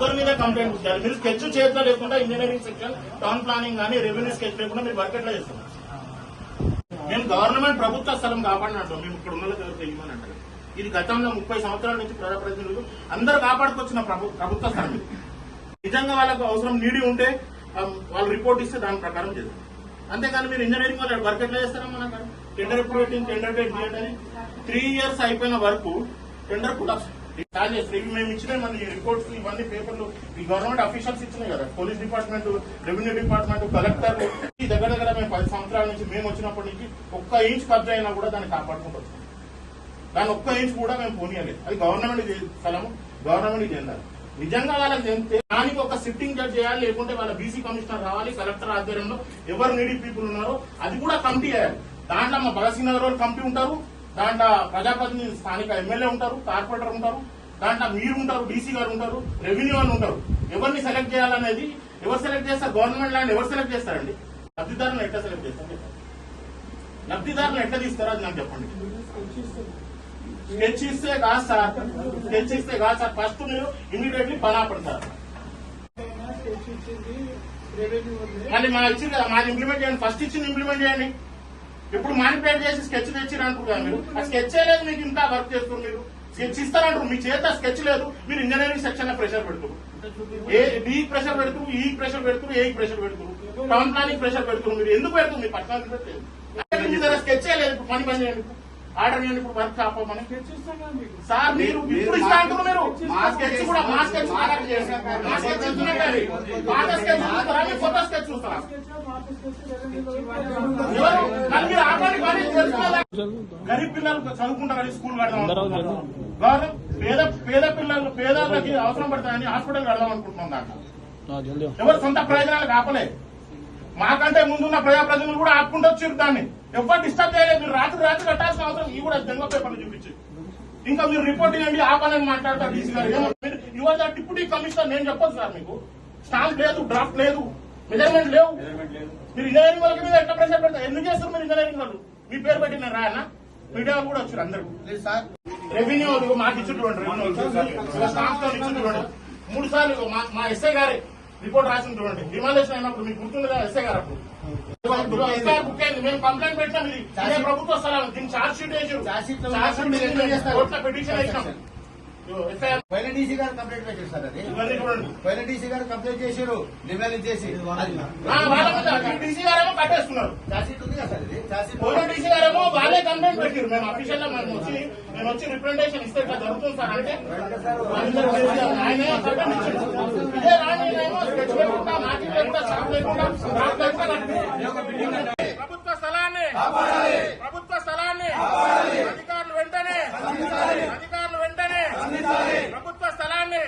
ముగ్గురు మీద కంప్లైంట్ చేయాలి మీరు స్కెచ్ చేతిలో లేకుండా ఇంజనీరింగ్ సెక్షన్ టౌన్ ప్లానింగ్ కానీ రెవెన్యూ స్కెచ్ లేకుండా మీరు వర్క్ ఎట్లా చేస్తున్నారు? మేము గవర్నమెంట్ ప్రభుత్వ స్థలం కాపాడినట్టు మేము ఇక్కడ ఉన్న ఇవ్వమని అంటారు. ఇది గతంలో ముప్పై సంవత్సరాల నుంచి ప్రజాప్రతినిధులు అందరూ కాపాడుకొచ్చిన ప్రభుత్వ స్థలం నిజంగా వాళ్ళకు అవసరం నీడి ఉంటే వాళ్ళు రిపోర్ట్ ఇస్తే దాని ప్రకారం చేస్తారు అంతేకాని మీరు ఇంజనీరింగ్ వాళ్ళు వర్క్ ఎట్లా చేస్తారమ్మా నాకు టెండర్ ఎప్పుడు పెట్టింది టెండర్ డేట్ అని. త్రీ ఇయర్స్ అయిపోయిన వరకు టెండర్ కూడా స్టార్ట్ మేము ఇచ్చిన మన రిపోర్ట్స్ ఇవన్నీ పేపర్లు ఈ గవర్నమెంట్ అఫీషియల్స్ ఇచ్చినాయి కదా. Police department revenue department collector ఈ దగ్గర దగ్గర మేము పది సంవత్సరాల నుంచి మేము వచ్చినప్పటి నుంచి ఒక్క ఇంచ్ కబ్జా అయినా కూడా దాన్ని కాపాడుకుంటూ దాని ఒక్క ఇంచ్ కూడా మేము పోనీయలేదు. అది గవర్నమెంట్ స్థలము గవర్నమెంట్ చెందాలి నిజంగా వాళ్ళకి చెందితే దానికి ఒక సిట్టింగ్ జడ్జ్ చేయాలి లేకుంటే వాళ్ళ బీసీ కమిషనర్ రావాలి కలెక్టర్ ఆధ్వర్యంలో ఎవరు నీడి పీపుల్ ఉన్నారో అది కూడా కమిటీ చేయాలి. దాంట్లో మా భగత్ నగర్ వాళ్ళు కమిటీ ఉంటారు దాంట్లో ప్రజాప్రతినిధి స్థానిక ఎమ్మెల్యే ఉంటారు కార్పొరేటర్ ఉంటారు దాంట్లో మీరు ఉంటారు డీసీ గారు ఉంటారు రెవెన్యూ వాళ్ళు ఉంటారు. ఎవరిని సెలెక్ట్ చేయాలనేది ఎవరు సెలెక్ట్ చేస్తారు? గవర్నమెంట్ ల్యాండ్ ఎవరు సెలెక్ట్ చేస్తారండి? లబ్ధిదారులను ఎట్లా సెలెక్ట్ చేస్తారు? లబ్ధిదారులను ఎట్లా తీస్తారో? అది నాకు చెప్పండి. స్కెచ్ ఇస్తే కాదు సార్. స్కెచ్ ఇస్తే కాదు సార్. ఫస్ట్ మీరు ఇమీడియట్లీ పనా పడతారు. మళ్ళీ మా ఇచ్చి కదా మాది ఇంప్లిమెంట్ చేయండి. ఫస్ట్ ఇచ్చింది ఇంప్లిమెంట్ చేయండి. ఇప్పుడు మానిపులేట్ చేసి స్కెచ్ తెచ్చిరు అంటున్నారు మీరు. ఆ స్కెచ్ లేదు మీకు ఇంకా వర్క్ చేస్తున్నారు మీరు. స్కెచ్ ఇస్తారంటారు. మీ చేత స్కెచ్ లేదు. మీరు ఇంజనీరింగ్ సెక్షన్ ప్రెషర్ పెడుతున్నారు. ఏ బి ప్రెషర్ పెడుతూ ఈ ప్రెషర్ పెడుతూ ఏ ప్రెషర్ పెడుతున్నారు. టౌన్ ప్లానింగ్ ప్రెషర్ పెడుతున్నారు. మీరు ఎందుకు పెడుతుంది మీ పర్సనల్ స్కెచ్ లేదు. పని పని చేయండి. ఆర్డర్ చేయండి ఇప్పుడు వర్క్ ఆపమని సార్ మీరు ఇప్పుడు ఇస్తా మీరు. మా స్కెచ్ కూడా మా స్కెచ్ ఆర్డర్ చేయండి మా స్కెచ్ ఇస్తున్నట్టు పాత స్కెచ్ చూస్తారా? మీ కొత్త స్కెచ్ చూస్తారా? ఎవరు? మరి మీరు ఆపండి కానీ? గరీబ్ పిల్లలు చదువుకుంటారని స్కూల్ కడదాం. గవర్నమెంట్ పేద పేద పిల్లలు పేదలకి అవసరం పడతాయని హాస్పిటల్ కడదాం అనుకుంటున్నాం దాంట్లో ఎవరు సొంత ప్రయోజనాలు కాపలే. మాకంటే ముందున్న ప్రజాప్రతినిధులు కూడా ఆపుకుంటూ వచ్చారు దాన్ని. ఎవరు డిస్టర్బ్ చేయలేదు. మీరు రాత్రి రాత్రి కట్టాల్సిన అవసరం. ఈ కూడా దెంగ పేపర్లు చూపించి ఇంకా మీరు రిపోర్ట్ ఇవ్వండి ఆపాలని మాట్లాడతారు డీసీ గారు. ద డిప్యూటీ కమిషనర్ నేను చెప్పొచ్చు సార్ మీకు. స్టాంప్ లేదు డ్రాఫ్ట్ లేదు మెజర్మెంట్ లేవు. మీరు ఇంజనీరింగ్ వాళ్ళకి మీద ఎట్లా ప్రెషర్ పెడతారు? ఎందుకు చేస్తారు మీరు ఇంజనీరింగ్ వాళ్ళు? మీ పేరు పెట్టిన రాయన మీడియా కూడా వచ్చారు అందరూ. రెవెన్యూ మాకు ఇచ్చుకోండి రెవెన్యూ స్టాంప్ మూడు సార్లు మా ఎస్ఐ గారి రిపోర్ట్ రాసి చూడండి డిమాండేషన్ అయినప్పుడు మీకు గుర్తుండదా? ఎస్ఐ గారు అప్పుడు? బుక్ అయింది. మేము కంప్లైంట్ పెట్టినాం ఇది. ప్రభుత్వ స్థలం దీన్ని చార్జ్ షీట్ వేసారు ఛార్జ్ షీట్? కోర్టులో పిటిషన్ వేసినాం. పైన డీసీ గారు కంప్లైంట్ పెట్టారు సార్ అది. పైన డీసీ గారు కంప్లైంట్ చేశారు డిమాండ్ చేసి అది. ఆ, వాళ్ళ మీద డీసీ గారేమో కట్టేస్తున్నారు ఛార్జ్ షీట్ ఉంది కదా సార్ ఇది. ఛార్జ్ షీట్ పోలీస్ డీసీ గారేమో వాళ్ళే కంప్లైంట్ పెట్టారు. మేము అఫీషియల్గా మేము వచ్చి మేము వచ్చి రిప్రజెంటేషన్ ఇస్తే ఇట్లా జరుగుతుంది సార్ అంటే. ఆయనే. ఇదే స్కెచ్ మాకి షాప్ లేకుండా. ప్రభుత్వ స్థలాన్ని ప్రభుత్వ స్థలాన్ని అధికారులు వెంటనే అధికారులు వెంటనే ప్రభుత్వ స్థలాన్ని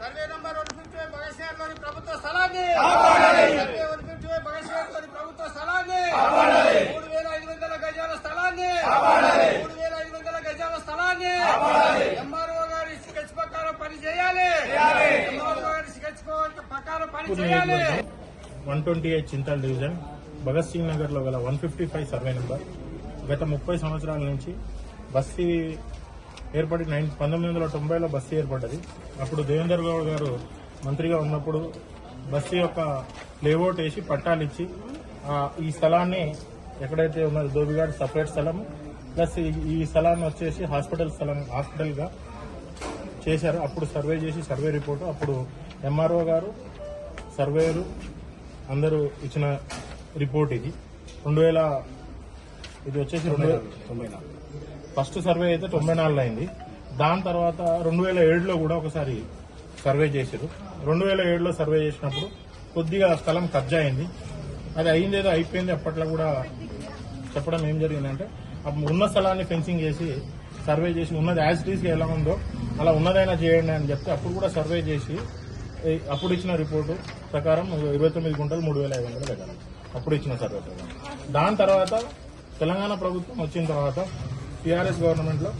సర్వే నంబర్ వన్ ఫిఫ్టీ భగత్లోని ప్రభుత్వ స్థలాన్ని వన్ ఫిఫ్టీ భగత్లోని ప్రభుత్వ స్థలాన్ని. మూడు వేల ఐదు వందల గజాల స్థలాన్ని. మూడు వేల ఐదు వందల గజాల స్థలాన్ని. ఎంఆర్ఓ గారి స్కెచ్ ప్రకారం పని చేయాలి. ఎంఆర్ఓ గారి స్కెచ్ ప్రకారం పని చేయాలి. One twenty eight Chintal division Bhagat Singh నగర్లో గల one fifty five survey number గత ముప్పై సంవత్సరాల నుంచి బస్తీ ఏర్పడి నైన్ పంతొమ్మిది వందల తొంభైలో బస్తీ ఏర్పడ్డది. అప్పుడు దేవేందర్ గౌడ్ గారు మంత్రిగా ఉన్నప్పుడు బస్తీ యొక్క లేఅవుట్ వేసి పట్టాలు ఇచ్చి ఈ స్థలాన్ని ఎక్కడైతే ఉన్నది దోబిఘాట్ సపరేట్ స్థలం ప్లస్ ఈ- ఈ స్థలాన్ని వచ్చేసి హాస్పిటల్ స్థలం హాస్పిటల్గా చేశారు. అప్పుడు సర్వే చేసి సర్వే రిపోర్టు అప్పుడు ఎంఆర్ఓ గారు సర్వేయరు అందరూ ఇచ్చిన రిపోర్ట్ ఇది. రెండు వేల ఇది వచ్చేసి రెండు వేల తొంభై నాలుగు. ఫస్ట్ సర్వే అయితే తొంభై నాలుగులో అయింది. దాని తర్వాత రెండు వేల ఏడులో కూడా ఒకసారి సర్వే చేశారు. రెండు వేల ఏడులో సర్వే చేసినప్పుడు కొద్దిగా స్థలం కబ్జా అయింది అది అయిందేదో అయిపోయింది అప్పట్లో కూడా చెప్పడం ఏం జరిగిందంటే అప్పుడు ఉన్న స్థలాన్ని ఫెన్సింగ్ చేసి సర్వే చేసి ఉన్నది యాజ్ ఎలా ఉందో అలా ఉన్నదైనా చేయండి అని చెప్తే అప్పుడు కూడా సర్వే చేసి అప్పుడు ఇచ్చిన రిపోర్టు ప్రకారం ఇరవై తొమ్మిది గుంటలు మూడు వేల ఐదు వందలు దగ్గర అప్పుడు ఇచ్చిన సర్వే ప్రకారం. దాని తర్వాత తెలంగాణ ప్రభుత్వం వచ్చిన తర్వాత టీఆర్ఎస్ గవర్నమెంట్లో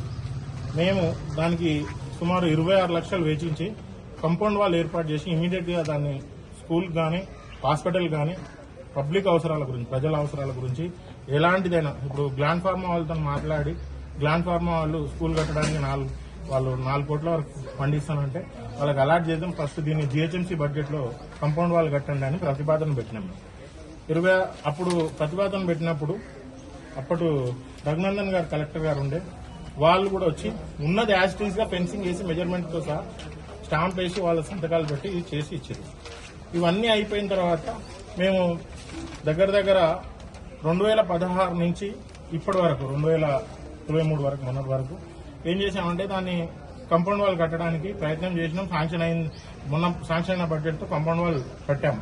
మేము దానికి సుమారు ఇరవై ఆరు లక్షలు వేచించి కంపౌండ్ వాల్ ఏర్పాటు చేసి ఇమీడియట్గా దాన్ని స్కూల్ కానీ హాస్పిటల్ కానీ పబ్లిక్ అవసరాల గురించి ప్రజల అవసరాల గురించి ఎలాంటిదైనా ఇప్పుడు గ్లాండ్ ఫార్మా వాళ్ళతో మాట్లాడి గ్లాండ్ ఫార్మా వాళ్ళు స్కూల్ కట్టడానికి నాలుగు వాళ్ళు నాలుగు కోట్ల వరకు పండిస్తానంటే వాళ్ళకి అలాట్ చేద్దాం. ఫస్ట్ దీన్ని జిహెచ్ఎంసీ బడ్జెట్లో కంపౌండ్ వాళ్ళు కట్టండి అని ప్రతిపాదన పెట్టినాం. ఇరవై అప్పుడు ప్రతిపాదన పెట్టినప్పుడు అప్పుడు రఘునందన్ గారు కలెక్టర్ గారు ఉండే వాళ్ళు కూడా వచ్చి ఉన్నది యాజిటీస్గా ఫెన్సింగ్ వేసి మెజర్మెంట్తో సహా స్టాంప్ వేసి వాళ్ళ సంతకాలు పెట్టి ఇది చేసి ఇచ్చారు. ఇవన్నీ అయిపోయిన తర్వాత మేము దగ్గర దగ్గర రెండు వేల పదహారు నుంచి ఇప్పటి వరకు రెండు వేల ఇరవై మూడు వరకు మొన్నటి వరకు ఏం చేసామంటే దాన్ని కంపౌండ్ వాల్ కట్టడానికి ప్రయత్నం చేసినాం. శాంక్షన్ అయిన మొన్న శాంక్షన్ అయిన బడ్జెట్తో కంపౌండ్ వాల్ కట్టాము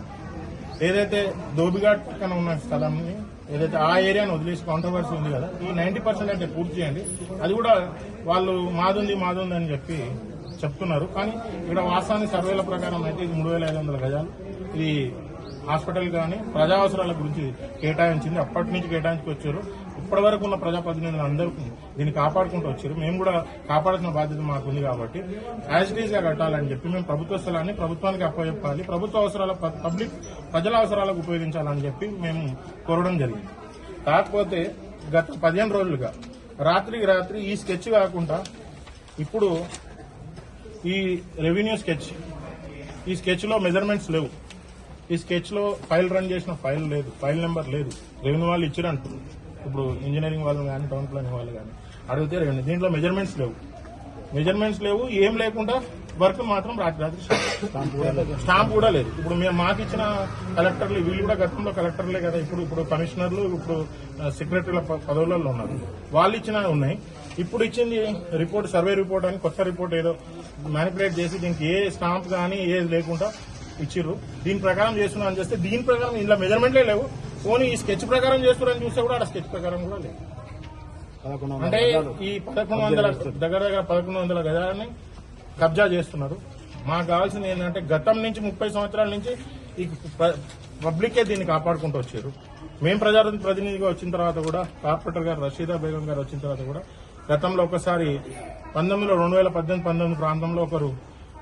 ఏదైతే దోబిఘాట్ పక్కన ఉన్న స్థలాన్ని ఏదైతే ఆ ఏరియాను వదిలేసి కాంట్రవర్సీ ఉంది కదా ఈ నైన్టీ పర్సెంట్ అయితే పూర్తి చేయండి. అది కూడా వాళ్ళు మాదుంది మాదుంది అని చెప్పి చెప్తున్నారు. కానీ ఇక్కడ వాసాని సర్వేల ప్రకారం అయితే ఇది మూడు వేల ఐదు వందల గజాలు. ఇది హాస్పిటల్ కానీ ప్రజా అవసరాల గురించి కేటాయించింది. అప్పటి నుంచి కేటాయించుకు వచ్చారు ఇప్పటి వరకు ఉన్న ప్రజాప్రతినిధులు అందరూ దీన్ని కాపాడుకుంటూ వచ్చారు. మేము కూడా కాపాడాల్సిన బాధ్యత మాకు ఉంది కాబట్టి యాజ్ కట్టాలని చెప్పి మేము ప్రభుత్వ స్థలాన్ని ప్రభుత్వానికి అప్పచెప్పాలి. ప్రభుత్వ అవసరాల ప- పబ్లిక్ ప్రజల అవసరాలకు ఉపయోగించాలని చెప్పి మేము కోరడం జరిగింది. కాకపోతే గత పదిహేను రోజులుగా రాత్రికి రాత్రి ఈ స్కెచ్ కాకుండా ఇప్పుడు ఈ రెవెన్యూ స్కెచ్ ఈ స్కెచ్లో మెజర్మెంట్స్ లేవు. ఈ స్కెచ్లో ఫైల్ రన్ చేసిన ఫైల్ లేదు ఫైల్ నెంబర్ లేదు. రెవెన్యూ వాళ్ళు ఇచ్చిరంటు ఇప్పుడు ఇంజనీరింగ్ వాళ్ళు కానీ టౌన్ ప్లానింగ్ వాళ్ళు కానీ అడిగితే రెవెన్యూ దీంట్లో మెజర్మెంట్స్ లేవు. మెజర్మెంట్స్ లేవు ఏం లేకుండా వర్క్ మాత్రం రాత్రి రాత్రి స్టాంప్ కూడా లేదు. ఇప్పుడు మేము మాకు ఇచ్చిన కలెక్టర్లు వీళ్ళు కూడా గతంలో కలెక్టర్లే కదా. ఇప్పుడు ఇప్పుడు కమిషనర్లు ఇప్పుడు సెక్రటరీల పదవులలో ఉన్నారు. వాళ్ళు ఇచ్చిన ఉన్నాయి. ఇప్పుడు ఇచ్చింది రిపోర్ట్ సర్వే రిపోర్ట్ అని కొత్త రిపోర్ట్ ఏదో మ్యానిపులేట్ చేసి దీనికి ఏ స్టాంప్ కానీ ఏది లేకుండా ఇచ్చిర్రు. దీని ప్రకారం చేస్తున్నా అని చేస్తే దీని ప్రకారం ఇందులో మెజర్మెంట్లే లేవు. పోనీ ఈ స్కెచ్ ప్రకారం చేస్తున్నారని చూస్తే కూడా ఆ స్కెచ్ ప్రకారం కూడా లేదు. అంటే ఈ పదకొండు వందల దగ్గర దగ్గర పదకొండు వందల గజాలని కబ్జా చేస్తున్నారు. మాకు కావాల్సింది ఏంటంటే గతం నుంచి ముప్పై సంవత్సరాల నుంచి ఈ పబ్లికే దీన్ని కాపాడుకుంటూ వచ్చారు. మేము ప్రజా ప్రతినిధిగా వచ్చిన తర్వాత కూడా కార్పొరేటర్ గారు రషీదా బేగం గారు వచ్చిన తర్వాత కూడా గతంలో ఒకసారి పంతొమ్మిదిలో రెండు వేల పద్దెనిమిది పంతొమ్మిది ప్రాంతంలో ఒకరు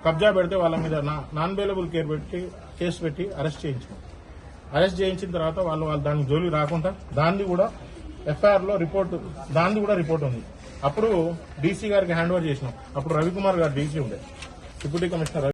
కబ్జా పెడితే వాళ్ళ మీద నాన్ బెయిలబుల్ కేర్ పెట్టి కేసు పెట్టి అరెస్ట్ చేయించాం అరెస్ట్ చేయించిన తర్వాత వాళ్ళు వాళ్ళు దానికి జోలికి రాకుండా దాన్ని కూడా ఎఫ్ఐఆర్లో రిపోర్ట్ దాని కూడా రిపోర్ట్ ఉంది. అప్పుడు డీసీ గారికి హ్యాండ్ ఓవర్ చేసినాం. అప్పుడు రవికుమార్ గారు డీసీ ఉండే. Deputy commissioner